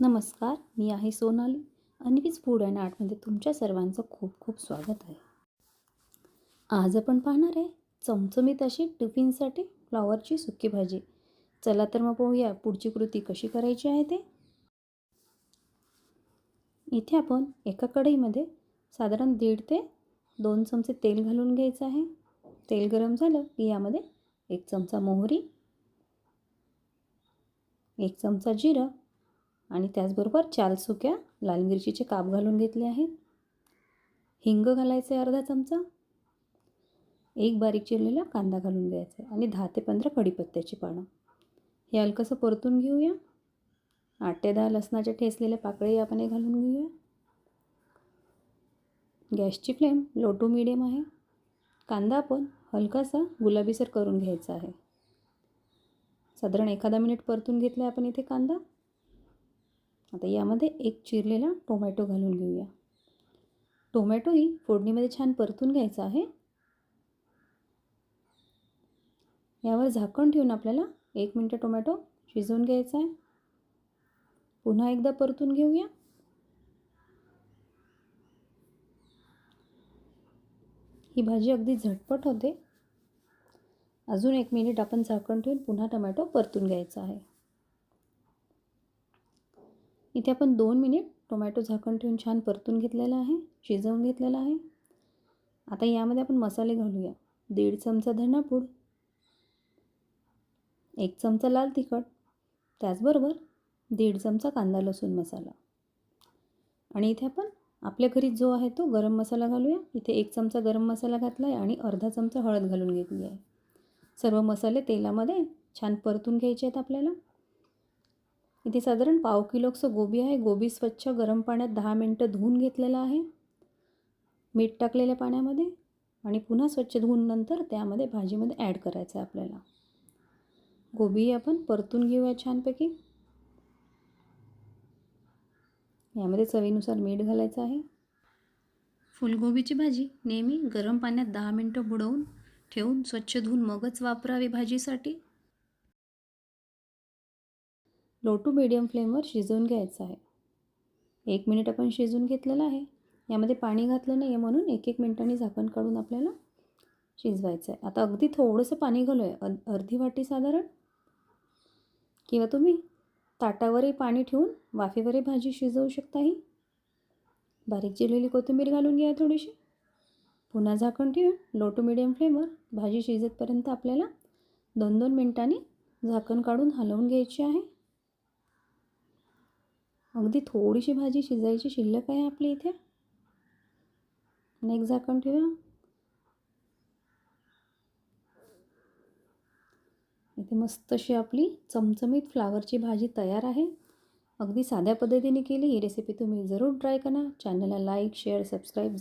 नमस्कार मी आहे सोनाली. अन्वीज फूड अँड आर्टमध्ये तुमच्या सर्वांचं खूप खूप स्वागत आहे. आज आपण पाहणार आहे चमचमीत अशी टिफिनसाठी फ्लॉवरची सुकी भाजी. चला तर मग पाहूया पुढची कृती कशी करायची आहे ते. इथे आपण एका कढईमध्ये साधारण दीड ते दोन चमचे तेल घालून घ्यायचं आहे. तेल गरम झालं की यामध्ये एक चमचा मोहरी एक चमचा जिरं आणि त्याचबरोबर चार सुक्या लाल मिरचीचे काप घालून घेतले आहेत. हिंग घालायचे अर्धा चमचा. एक बारीक चिरलेला कांदा घालून घ्यायचा आहे आणि दहा ते पंधरा कढीपत्त्याची पानं. हे हलकंसं परतून घेऊया. आठ ते दहा लसणाच्या ठेसलेल्या पाकळी आपण हे घालून घेऊया. गॅसची फ्लेम लो टू मिडियम आहे. कांदा आपण हलकासा गुलाबीसर करून घ्यायचा आहे. साधारण एखादा मिनिट परतून घेतला आपण इथे कांदा. आता यामध्ये एक चिरलेला टोमॅटो घालून घेऊया. टोमॅटोही फोडणीमध्ये छान परतून घ्यायचा आहे. यावर झाकण ठेवून आपल्याला एक मिनटं टोमॅटो शिजवून घ्यायचा आहे. पुन्हा एकदा परतून घेऊया. ही भाजी अगदी झटपट होते. अजून एक मिनिट आपण झाकण ठेवून पुन्हा टोमॅटो परतून घ्यायचा आहे. इथे आपण दोन मिनिट टोमॅटो झाकण ठेवून छान परतून घेतलेला आहे शिजवून घेतलेला आहे. आता यामध्ये आपण मसाले घालूया. दीड चमचा धनापूड एक चमचा लाल तिखट त्याचबरोबर दीड चमचा कांदा लसूण मसाला. आणि इथे आपण आपल्या घरी जो आहे तो गरम मसाला घालूया. इथे एक चमचा गरम मसाला घातला आहे आणि अर्धा चमचा हळद घालून घेतली आहे. सर्व मसाले तेलामध्ये छान परतून घ्यायचे आहेत आपल्याला. इथे साधारण पाव किलोचं गोबी आहे. गोबी स्वच्छ गरम पाण्यात दहा मिनटं धुवून घेतलेलं आहे. मीठ टाकलेल्या पाण्यामध्ये आणि पुन्हा स्वच्छ धुवून नंतर त्यामध्ये भाजीमध्ये ॲड करायचं आहे आपल्याला. गोबी आपण परतून घेऊया छानपैकी. यामध्ये चवीनुसार मीठ घालायचं आहे. फुलगोबीची भाजी नेहमी गरम पाण्यात दहा मिनटं बुडवून ठेवून स्वच्छ धुवून मगच वापरावी भाजीसाठी. लो टू मिडियम फ्लेमवर शिजवून घ्यायचं आहे. एक मिनिट आपण शिजवून घेतलेलं आहे. यामध्ये पाणी घातलं नाही आहे म्हणून एक एक मिनटांनी झाकण काढून आपल्याला शिजवायचं आहे आता अगदी थोडंसं पाणी घालू आहे अर्धी वाटी साधारण. किंवा तुम्ही ताटावरही पाणी ठेवून वाफेवरही भाजी शिजवू शकता ही. बारीक चिरलेली कोथिंबीर घालून घ्या थोडीशी. पुन्हा झाकण ठेवून लो टू मिडियम फ्लेमवर भाजी शिजतपर्यंत आपल्याला दोन दोन मिनटांनी झाकण काढून हलवून घ्यायची आहे. अगदी थोडीशी भाजी शिजायची शिल्लक आहे आपली इथे. नेक्स्ट झाकण ठेवूया इथे मस्त अशी आपली चमचमीत फ्लावरची भाजी तयार आहे. अगदी साध्या पद्धतीने केली ही रेसिपी तुम्ही जरूर ट्राय करा. चॅनलला लाईक शेअर सबस्क्राईब